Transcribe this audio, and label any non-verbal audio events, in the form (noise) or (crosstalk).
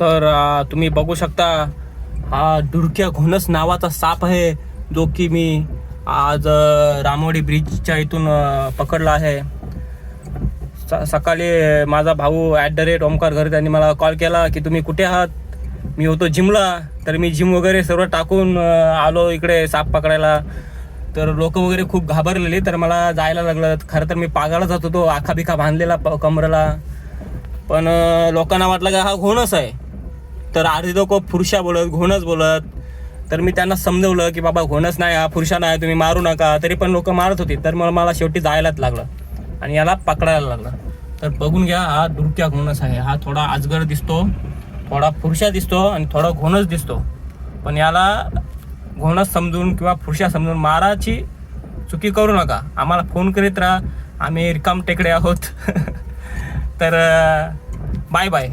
तर तुम्ही बघू शकता हा डुरक्या घोणस नावाचा साप आहे जो की मी आज रामोडी ब्रिजच्या इथून पकडला आहे. स- सकाळी माझा भाऊ ॲट द रेट ओमकार घरी त्यांनी मला कॉल केला की तुम्ही कुठे आहात? मी होतो जिमला तर मी जिम वगैरे सर्व टाकून आलो इकडे साप पकडायला. तर लोक वगैरे खूप घाबरलेली तर मला जायला लागलं. खरं तर मी पागाला जात होतो आखा बिखा बांधलेला प कमरेला. पण लोकांना वाटलं का हा घोणच आहे. तर अर्धी लोक फुरशा बोलत घोणच बोलत. तर मी त्यांना समजवलं की बाबा घोणच नाही हा पुरुषा नाही तुम्ही मारू नका. तरी पण लोक मारत होती. तर मग मला शेवटी जायलाच लागलं. आणि याला पकडायला लागलं. तर बघून घ्या हा दुरक्या घोणस आहे. हा थोडा आजगर दिसतो थोडा फुरशा दिसतो आणि थोडा घोणच दिसतो. पण याला घोणस समजून किंवा फुरशा समजून माराची चुकी करू नका. आम्हाला फोन करीत राहा. आम्ही रिकाम टेकडे आहोत. (laughs) तर बाय बाय